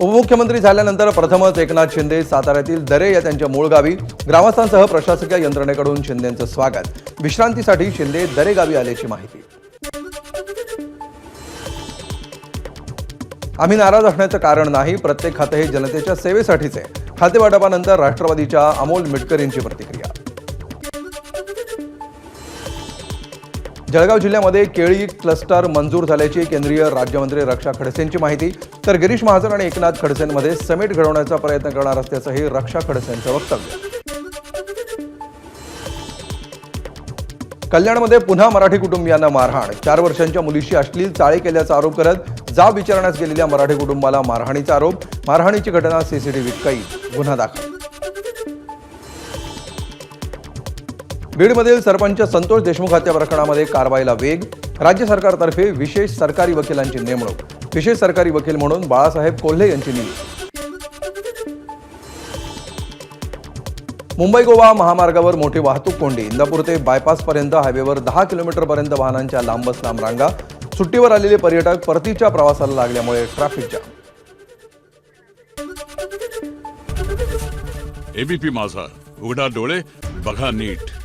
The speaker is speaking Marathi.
उपमुख्यमंत्री झाल्यानंतर प्रथमच एकनाथ शिंदे साताऱ्यातील दरे या त्यांच्या मूळ गावी ग्रामस्थांसह प्रशासकीय यंत्रणेकडून शिंदेचं स्वागत. विश्रांतीसाठी शिंदे दरे गावी आल्याची माहिती. आम्ही नाराज असण्याचं कारण नाही प्रत्येक खातं हे जनतेच्या सेवेसाठीच आहे. खातेवाटपानंतर राष्ट्रवादीच्या अमोल मिटकरींची प्रतिक्रिया. जळगाव जिल्ह्यामध्ये केळी क्लस्टर मंजूर झाल्याची केंद्रीय राज्यमंत्री रक्षा खडसेंची माहिती. तर गिरीश महाजन आणि एकनाथ खडसेंमध्ये समेट घडवण्याचा प्रयत्न करणार असल्याचंही रक्षा खडसेंचं वक्तव्य. कल्याणमध्ये पुन्हा मराठी कुटुंबियांना मारहाण. चार वर्षांच्या मुलीशी अश्लील चाळी केल्याचा आरोप करत जाब विचारण्यास गेलेल्या मराठी कुटुंबाला मारहाणीचा आरोप. मारहाणीची घटना सीसीटीव्हीत कैद. गुन्हा दाखल. बीडमधील सरपंच संतोष देशमुख हत्या प्रकरणामध्ये कारवाईला वेग राज्य सरकारतर्फे विशेष सरकारी वकिलांची नेमणूक विशेष सरकारी वकील म्हणून बाळासाहेब कोल्हे यांची नियुक्ती. मुंबई गोवा महामार्गावर मोठी वाहतूक कोंडी इंदापूर ते बायपासपर्यंत हायवेवर दहा किलोमीटरपर्यंत वाहनांच्या लांबच लांब रांगा सुट्टीवर आलेले पर्यटक परतीच्या प्रवासाला लागल्यामुळे ट्रॅफिक जाम एबीपी माझा उघडा डोळे बघा नीट.